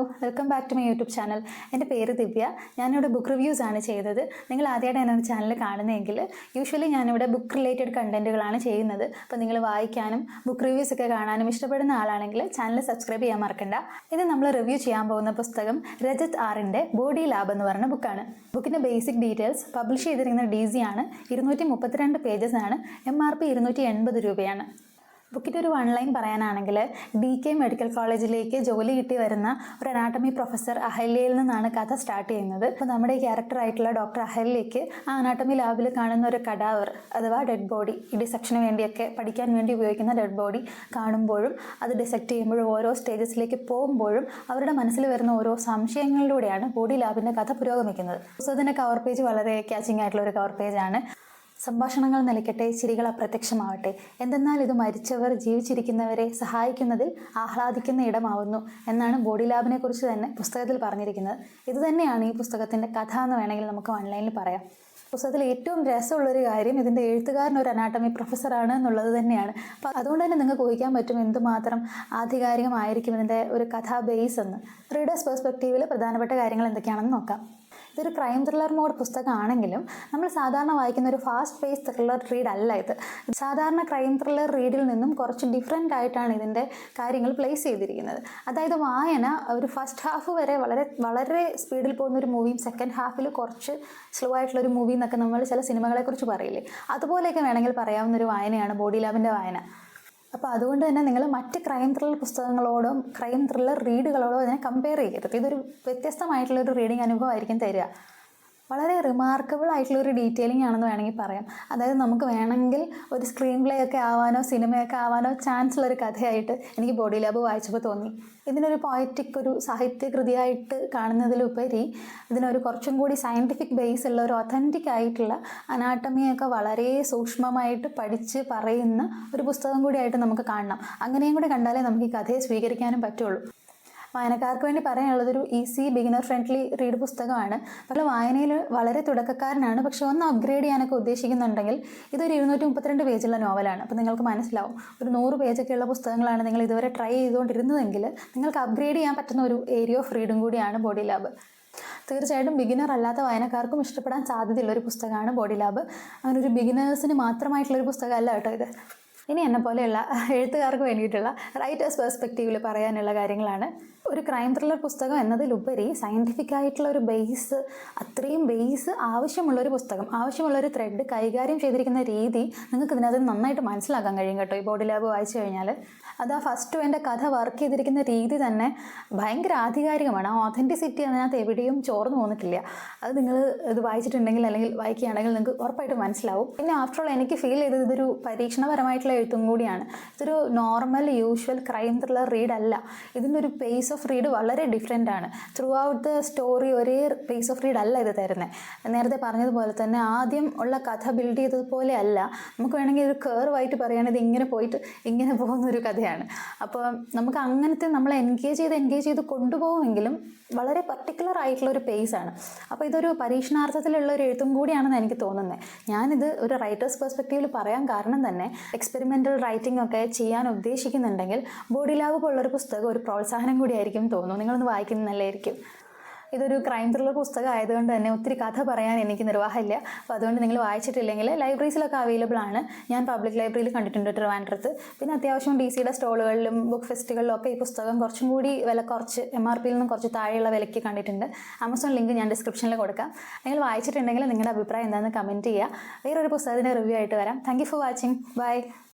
Welcome back to my YouTube channel. എന്റെ പേര് ദിവ്യ. ഞാനിവിടെ ബുക്ക് റിവ്യൂസ് ആണ് ചെയ്തത്. നിങ്ങൾ ആദ്യമായിട്ട് എന്റെ ചാനൽ കാണുന്നതെങ്കിൽ യൂഷ്വലി ഞാനിവിടെ ബുക്ക് റിലേറ്റഡ് കണ്ടന്റുകളാണ് ചെയ്യുന്നത്. അപ്പോൾ നിങ്ങൾ വായിക്കാനും ബുക്ക് റിവ്യൂസ് ഒക്കെ കാണാനും ഇഷ്ടപ്പെടുന്ന ആളാണെങ്കിൽ ചാനൽ സബ്സ്ക്രൈബ് ചെയ്യാൻ മറക്കണ്ട. ഇത് നമ്മൾ റിവ്യൂ ചെയ്യാൻ പോകുന്ന പുസ്തകം രജത് ആറിന്റെ ബോഡി ലാബ് എന്ന് പറയുന്ന ബുക്കാണ് ബുക്കിന്റെ ബേസിക് ഡീറ്റെയിൽസ് പബ്ലിഷ് ചെയ്തിരിക്കുന്ന ഡി സി ആണ്. ഇരുന്നൂറ്റി മുപ്പത്തിരണ്ട് പേജസ് ആണ്. എം ആർ പി ഇരുന്നൂറ്റി എൺപത് രൂപയാണ്. ബുക്കിന്റെ ഒരു വൺ ലൈൻ പറയാനാണെങ്കിൽ ഡി കെ മെഡിക്കൽ കോളേജിലേക്ക് ജോലി കിട്ടി വരുന്ന ഒരു അനാട്ടമി പ്രൊഫസർ അഹല്യയിൽ നിന്നാണ് കഥ സ്റ്റാർട്ട് ചെയ്യുന്നത്. അപ്പോൾ നമ്മുടെ ക്യാരക്ടറായിട്ടുള്ള ഡോക്ടർ അഹല്യയ്ക്ക് ആ അനാട്ടമി ലാബിൽ കാണുന്ന ഒരു കടാവർ അഥവാ ഡെഡ് ബോഡി ഡിസെക്ഷന് വേണ്ടിയൊക്കെ പഠിക്കാൻ വേണ്ടി ഉപയോഗിക്കുന്ന ഡെഡ് ബോഡി കാണുമ്പോഴും അത് ഡിസെക്ട് ചെയ്യുമ്പോഴും ഓരോ സ്റ്റേജസിലേക്ക് പോകുമ്പോഴും അവരുടെ മനസ്സിൽ വരുന്ന ഓരോ സംശയങ്ങളിലൂടെയാണ് ബോഡി ലാബിന്റെ കഥ പുരോഗമിക്കുന്നത്. പുസ്തകത്തിന്റെ കവർ പേജ് വളരെ ക്യാച്ചിങ് ആയിട്ടുള്ള ഒരു കവർ പേജാണ് സംഭാഷണങ്ങൾ നിലയ്ക്കട്ടെ ചിരികൾ അപ്രത്യക്ഷമാവട്ടെ. എന്തെന്നാൽ ഇത് മരിച്ചവർ ജീവിച്ചിരിക്കുന്നവരെ സഹായിക്കുന്നതിൽ ആഹ്ലാദിക്കുന്ന ഇടമാവുന്നു എന്നാണ് ബോഡി ലാബിനെ കുറിച്ച് തന്നെ പുസ്തകത്തിൽ പറഞ്ഞിരിക്കുന്നത്. ഇതുതന്നെയാണ് ഈ പുസ്തകത്തിന്റെ കഥ എന്ന് വേണമെങ്കിൽ നമുക്ക് ഓൺലൈനിൽ പറയാം. പുസ്തകത്തിൽ ഏറ്റവും രസമുള്ള ഒരു കാര്യം ഇതിന്റെ എഴുത്തുകാരൻ ഒരു അനാട്ടമി പ്രൊഫസറാണ് എന്നുള്ളത് തന്നെയാണ്. അപ്പോൾ അതുകൊണ്ട് തന്നെ നിങ്ങൾക്ക് ഊഹിക്കാൻ പറ്റും എന്തുമാത്രം ആധികാരികമായിരിക്കും ഇതിന്റെ ഒരു കഥാ ബേസ് എന്ന്. റീഡേഴ്സ് പെർസ്പെക്റ്റീവിൽ പ്രധാനപ്പെട്ട കാര്യങ്ങൾ എന്തൊക്കെയാണെന്ന് നോക്കാം. ഇതൊരു ക്രൈം ത്രില്ലർ മോഡ് പുസ്തകമാണെങ്കിലും നമ്മൾ സാധാരണ വായിക്കുന്ന ഒരു ഫാസ്റ്റ് പേസ് ത്രില്ലർ റീഡ് അല്ല ഇത്. സാധാരണ ക്രൈം ത്രില്ലർ റീഡിൽ നിന്നും കുറച്ച് ഡിഫറെന്റ് ആയിട്ടാണ് ഇതിന്റെ കാര്യങ്ങൾ പ്ലേസ് ചെയ്തിരിക്കുന്നത്. അതായത് വായന ഒരു ഫസ്റ്റ് ഹാഫ് വരെ വളരെ വളരെ സ്പീഡിൽ പോകുന്ന ഒരു മൂവിയും സെക്കൻഡ് ഹാഫിൽ കുറച്ച് സ്ലോ ആയിട്ടുള്ള ഒരു മൂവി എന്നൊക്കെ നമ്മൾ ചില സിനിമകളെക്കുറിച്ച് പറയില്ലേ? അതുപോലെയൊക്കെ വേണമെങ്കിൽ പറയാവുന്ന ഒരു വായനയാണ് ബോഡി ലാബിന്റെ വായന. അപ്പോൾ അതുകൊണ്ട് തന്നെ നിങ്ങൾ മറ്റ് ക്രൈം ത്രില്ലർ പുസ്തകങ്ങളോടും ക്രൈം ത്രില്ലർ റീഡുകളോടും അതിനെ കമ്പയർ ചെയ്യരുത്. ഇതൊരു വ്യത്യസ്തമായിട്ടുള്ള ഒരു റീഡിങ് അനുഭവമായിരിക്കും തരിക. വളരെ റിമാർക്കബിൾ ആയിട്ടുള്ള ഒരു ഡീറ്റെയിലിംഗ് ആണെന്ന് വേണമെങ്കിൽ പറയാം. അതായത് നമുക്ക് വേണമെങ്കിൽ ഒരു സ്ക്രീൻ പ്ലേ ഒക്കെ ആവാനോ സിനിമയൊക്കെ ആവാനോ ചാൻസ് ഉള്ള ഒരു കഥയായിട്ട് എനിക്ക് ബോഡി ലാബ് വായിച്ചപ്പോൾ തോന്നി. ഇതിനൊരു പോയറ്റിക് ഒരു സാഹിത്യകൃതിയായിട്ട് കാണുന്നതിലുപരി ഇതിനൊരു കുറച്ചും കൂടി സയന്റിഫിക് ബേസ് ഉള്ള ഒരു ഒത്തന്റിക് ആയിട്ടുള്ള അനാട്ടമിയൊക്കെ വളരെ സൂക്ഷ്മമായിട്ട് പഠിച്ച് പറയുന്ന ഒരു പുസ്തകം കൂടിയായിട്ട് നമുക്ക് കാണണം. അങ്ങനെയും കൂടി കണ്ടാലേ നമുക്ക് ഈ കഥയെ സ്വീകരിക്കാനും പറ്റുള്ളൂ. വായനക്കാർക്ക് വേണ്ടി പറയാനുള്ളത് ഒരു ഈസി ബിഗിനർ ഫ്രണ്ട്ലി റീഡ് പുസ്തകമാണ്. പല വായനയിൽ വളരെ തുടക്കക്കാരനാണ്. പക്ഷെ ഒന്ന് അപ്ഗ്രേഡ് ചെയ്യാനൊക്കെ ഉദ്ദേശിക്കുന്നുണ്ടെങ്കിൽ ഇതൊരു ഇരുന്നൂറ്റി മുപ്പത്തിരണ്ട് പേജുള്ള നോവലാണ്. അപ്പോൾ നിങ്ങൾക്ക് മനസ്സിലാവും. ഒരു നൂറ് പേജൊക്കെയുള്ള പുസ്തകങ്ങളാണ് നിങ്ങൾ ഇതുവരെ ട്രൈ ചെയ്തുകൊണ്ടിരുന്നതെങ്കിൽ നിങ്ങൾക്ക് അപ്ഗ്രേഡ് ചെയ്യാൻ പറ്റുന്ന ഒരു ഏരിയ ഓഫ് റീഡും കൂടിയാണ് ബോഡി ലാബ് തീർച്ചയായിട്ടും ബിഗിനർ അല്ലാത്ത വായനക്കാർക്കും ഇഷ്ടപ്പെടാൻ സാധ്യതയുള്ള ഒരു പുസ്തകമാണ് ബോഡി ലാബ് അങ്ങനെ ഒരു ബിഗിനേഴ്സിന് മാത്രമായിട്ടുള്ളൊരു പുസ്തകമല്ല കേട്ടോ ഇത്. ഇനി എന്നെ പോലെയുള്ള എഴുത്തുകാർക്ക് വേണ്ടിയിട്ടുള്ള റൈറ്റേഴ്സ് പെർസ്പെക്റ്റീവിൽ പറയാനുള്ള കാര്യങ്ങളാണ്. ഒരു ക്രൈം ത്രില്ലർ പുസ്തകം എന്നതിലുപരി സയന്റിഫിക് ആയിട്ടുള്ള ഒരു ബേസ് അത്രയും ബേസ് ആവശ്യമുള്ള ഒരു പുസ്തകം ആവശ്യമുള്ള ഒരു ത്രെഡ് കൈകാര്യം ചെയ്തിരിക്കുന്ന രീതി നിങ്ങൾക്ക് ഇതിനകത്ത് നന്നായിട്ട് മനസ്സിലാക്കാൻ കഴിയും കേട്ടോ. ഈ ബോഡി ലാബ് വായിച്ചു കഴിഞ്ഞാൽ അത് ആ ഫസ്റ്റ് എന്റെ കഥ വർക്ക് ചെയ്തിരിക്കുന്ന രീതി തന്നെ ഭയങ്കര ആധികാരികമാണ്. ആ ഓതന്റിസിറ്റി അതിനകത്ത് എവിടെയും ചോർന്നു പോന്നിട്ടില്ല. അത് നിങ്ങൾ ഇത് വായിച്ചിട്ടുണ്ടെങ്കിൽ അല്ലെങ്കിൽ വായിക്കുകയാണെങ്കിൽ നിങ്ങൾക്ക് ഉറപ്പായിട്ട് മനസ്സിലാവും. പിന്നെ ആഫ്റ്റർ ഓൾ എനിക്ക് ഫീൽ ചെയ്തത് ഇതൊരു പരീക്ഷണപരമായിട്ടുള്ള എഴുത്തും കൂടിയാണ്. ഇതൊരു normal usual crime thriller read അല്ല. ഇതിന്റെ ഒരു പേസ് ഓഫ് റീഡ് വളരെ ഡിഫറെന്റ് ആണ്. ത്രൂ ഔട്ട് ദ സ്റ്റോറി ഒരേ പേസ് ഓഫ് റീഡ് അല്ല ഇത് തരുന്നത് നേരത്തെ പറഞ്ഞതുപോലെ തന്നെ ആദ്യം ഉള്ള കഥ ബിൽഡ് ചെയ്തതുപോലെ അല്ല. നമുക്ക് വേണമെങ്കിൽ ഒരു കേർവായിട്ട് പറയുകയാണെങ്കിൽ ഇത് ഇങ്ങനെ പോയിട്ട് ഇങ്ങനെ പോകുന്ന ഒരു കഥയാണ്. അപ്പോൾ നമുക്ക് അങ്ങനത്തെ നമ്മളെ എൻഗേജ് ചെയ്ത് എൻഗേജ് ചെയ്ത് കൊണ്ടുപോകുമെങ്കിലും വളരെ പർട്ടിക്കുലർ ആയിട്ടുള്ള ഒരു പേസ് ആണ്. അപ്പോൾ ഇതൊരു പരീക്ഷണാർത്ഥത്തിലുള്ള ഒരു എഴുത്തും കൂടിയാണെന്ന് എനിക്ക് തോന്നുന്നത് ഞാനിത് ഒരു റൈറ്റേഴ്സ് പെർസ്പെക്റ്റീവിൽ പറയാൻ കാരണം തന്നെ എക്സ്പെരിമെന്റൽ റൈറ്റിംഗ് ഒക്കെ ചെയ്യാൻ ഉദ്ദേശിക്കുന്നുണ്ടെങ്കിൽ ബോഡി ലാവ് പോലുള്ളൊരു പുസ്തകം ഒരു പ്രോത്സാഹനം കൂടിയായിരിക്കും തോന്നുന്നു. നിങ്ങളൊന്ന് വായിക്കുന്നത് നല്ലതായിരിക്കും ഇതൊരു ക്രൈം ത്രില്ലർ പുസ്തകം ആയതുകൊണ്ട് തന്നെ ഒത്തിരി കഥ പറയാൻ എനിക്ക് നിർവാഹമില്ല. അപ്പോൾ അതുകൊണ്ട് നിങ്ങൾ വായിച്ചിട്ടില്ലെങ്കിൽ ലൈബ്രറീസിലൊക്കെ അവൈലബിൾ ആണ്. ഞാൻ പബ്ലിക് ലൈബ്രറിയിൽ കണ്ടിട്ടുണ്ട് ട്രിവാൻഡ്രത്ത് പിന്നെ അത്യാവശ്യം ഡി സിയുടെ സ്റ്റോളുകളിലും ബുക്ക് ഫെസ്റ്റുകളിലും ഒക്കെ ഈ പുസ്തകം കുറച്ചും കൂടി വില കുറച്ച് എം ആർ പിയിൽ നിന്നും കുറച്ച് താഴെയുള്ള വിലയ്ക്ക് കണ്ടിട്ടുണ്ട്. ആമസോൺ ലിങ്ക് ഞാൻ ഡിസ്ക്രിപ്ഷനിൽ കൊടുക്കാം. നിങ്ങൾ വായിച്ചിട്ടുണ്ടെങ്കിൽ നിങ്ങളുടെ അഭിപ്രായം എന്താണെന്ന് കമന്റ് ചെയ്യുക. വേറൊരു പുസ്തകത്തിന്റെ റിവ്യൂ ആയിട്ട് വരാം. Thank for watching bye